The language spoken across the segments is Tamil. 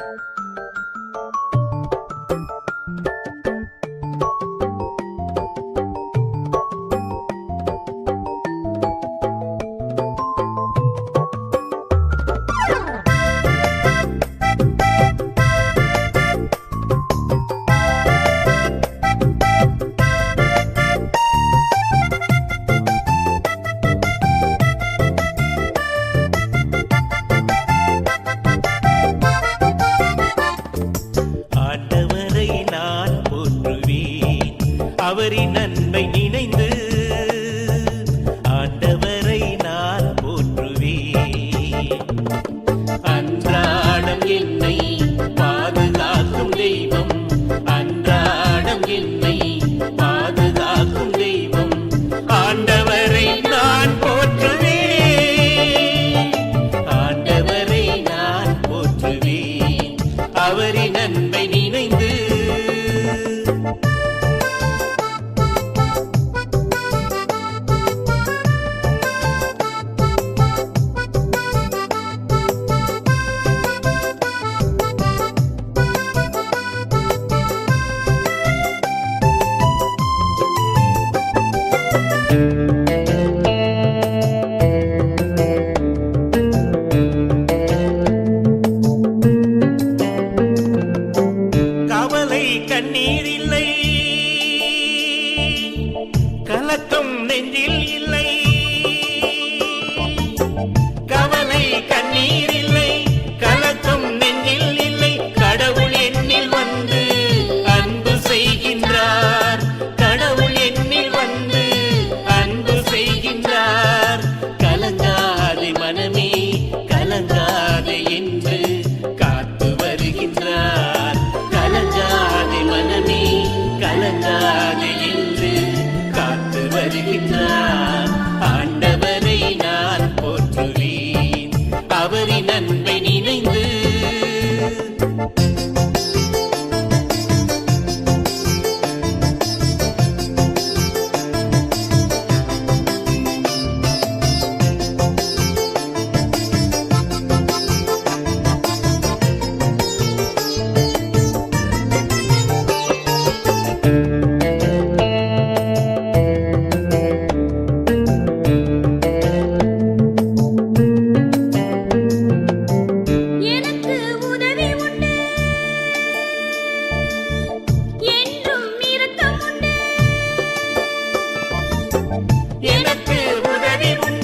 Thank you. அவரின் அன்பை நினை இல்லை. கலக்கம் நெஞ்சில் இல்லை. கவலை கண்ணீர் இல்லை. Hadi vivo un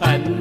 I'm.